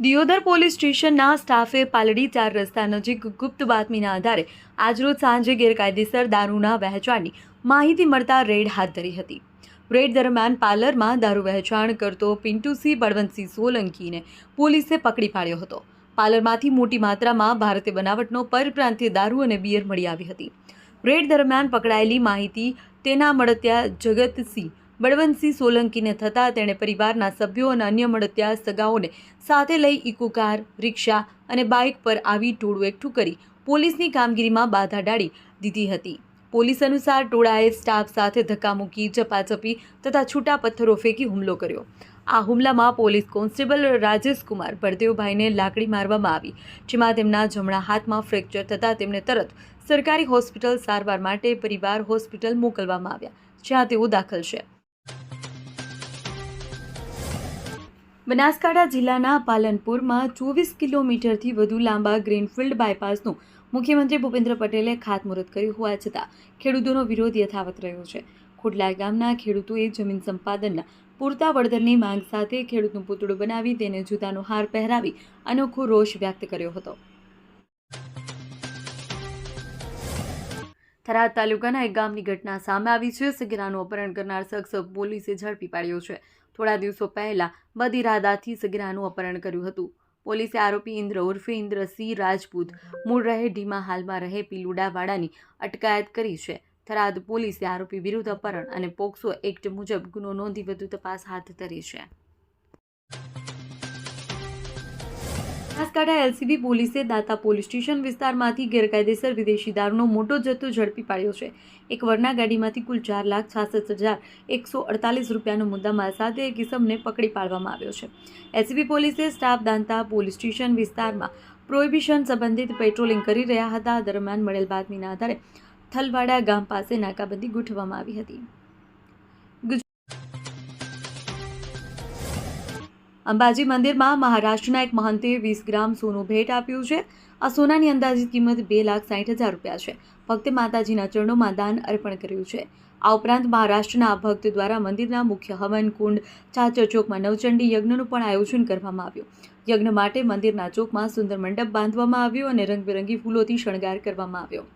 Deodar police સ્ટેશનના સ્ટાફે પાલડી ચાર રસ્તા નજીક ગુપ્ત બાતમીના આધારે આજરોજ સાંજે ગેરકાયદેસર દારૂના વહેંચાણની માહિતી મળતા રેડ હાથ ધરી હતી. રેડ દરમિયાન પાર્લરમાં દારૂ વહેંચાણ કરતો પિન્ટુસિંહ બળવંતસિંહ સોલંકીને પોલીસે પકડી પાડ્યો હતો. પાર્લરમાંથી મોટી માત્રામાં ભારતીય બનાવટનો પરપ્રાંતીય દારૂ અને બિયર મળી આવી હતી. રેડ દરમિયાન પકડાયેલી માહિતી તેના મળત્યા જગતસિંહ બળવંતસિંહ સોલંકીને થતાં તેણે પરિવારના સભ્યો અને અન્ય મળત્યા સગાઓને સાથે લઈ ઇકો કાર, રિક્ષા અને બાઇક પર આવી ટોળું એકઠું કરી પોલીસની કામગીરીમાં બાધા ડાળી દીધી હતી. પોલીસ અનુસાર ટોળાએ સ્ટાફ સાથે ધક્કામુક્કી ઝપાઝપી તથા છૂટા પથ્થરો ફેંકી હુમલો કર્યો. આ હુમલામાં પોલીસ કોન્સ્ટેબલ રાજેશ કુમાર બળદેવભાઈને લાકડી મારવામાં આવી, જેમાં તેમના જમણા હાથમાં ફ્રેક્ચર થતાં તેમને તરત સરકારી હોસ્પિટલ સારવાર માટે પરિવાર હોસ્પિટલ મોકલવામાં આવ્યા, જ્યાં તેઓ દાખલ છે. બનાસકાંઠા જિલ્લાના પાલનપુરમાં ચોવીસ કિલોમીટરથી વધુ લાંબા ગ્રીનફિલ્ડ બાયપાસનું મુખ્યમંત્રી ભૂપેન્દ્ર પટેલે ખાતમુહૂર્ત કર્યું હોવા છતાં ખેડૂતોનો વિરોધ યથાવત રહ્યો છે. ખોડલા ગામના ખેડૂતોએ જમીન સંપાદનના પૂરતા વળતરની માંગ સાથે ખેડૂતનું પૂતળું બનાવી તેને જૂતાનો હાર પહેરાવી અનોખો રોષ વ્યક્ત કર્યો હતો. થરાદ તાલુકાના એક ગામની ઘટના સામે આવી છે. સગીરાનું અપહરણ કરનાર શખ્સ પોલીસે ઝડપી પાડ્યો છે. થોડા દિવસો પહેલાં બદઇરાદાથી સગીરાનું અપહરણ કર્યું હતું. પોલીસે આરોપી ઇન્દ્ર ઉર્ફે ઇન્દ્રસિંહ રાજપૂત મૂળ રહે ઢીમા હાલમાં રહે પીલુડાવાડાની અટકાયત કરી છે. થરાદ પોલીસે આરોપી વિરુદ્ધ અપહરણ અને પોક્સો એક્ટ મુજબ ગુનો નોંધી વધુ તપાસ હાથ ધરી છે. બનાસકાંઠા એલસીબી પોલીસે દાતા પોલીસ સ્ટેશન વિસ્તારમાંથી ગેરકાયદેસર વિદેશી દારૂનો મોટો જથ્થો ઝડપી પાડ્યો છે. એક વરના ગાડીમાંથી કુલ ચાર લાખ છાસઠ હજાર એકસો અડતાલીસ રૂપિયાનો મુદ્દામાલ સાથે એક કિસમને પકડી પાડવામાં આવ્યો છે. એલસીબી પોલીસે સ્ટાફ દાંતા પોલીસ સ્ટેશન વિસ્તારમાં પ્રોહિબિશન સંબંધિત પેટ્રોલિંગ કરી રહ્યા હતા. દરમિયાન મળેલ બાતમીના આધારે થલવાડા ગામ પાસે નાકાબંધી ગોઠવવામાં આવી હતી. અંબાજી મંદિરમાં મહારાષ્ટ્રના એક મહંતે વીસ ગ્રામ સોનું ભેટ આપ્યું છે. આ સોનાની અંદાજિત કિંમત બે લાખ સાઠ હજાર રૂપિયા છે. ભક્તે માતાજીના ચરણોમાં દાન અર્પણ કર્યું છે. આ ઉપરાંત મહારાષ્ટ્રના ભક્ત દ્વારા મંદિરના મુખ્ય હવન, કુંડ, ચાચર ચોકમાં નવચંડી યજ્ઞનું પણ આયોજન કરવામાં આવ્યું. યજ્ઞ માટે મંદિરના ચોકમાં સુંદર મંડપ બાંધવામાં આવ્યો અને રંગબેરંગી ફૂલોથી શણગાર કરવામાં આવ્યો.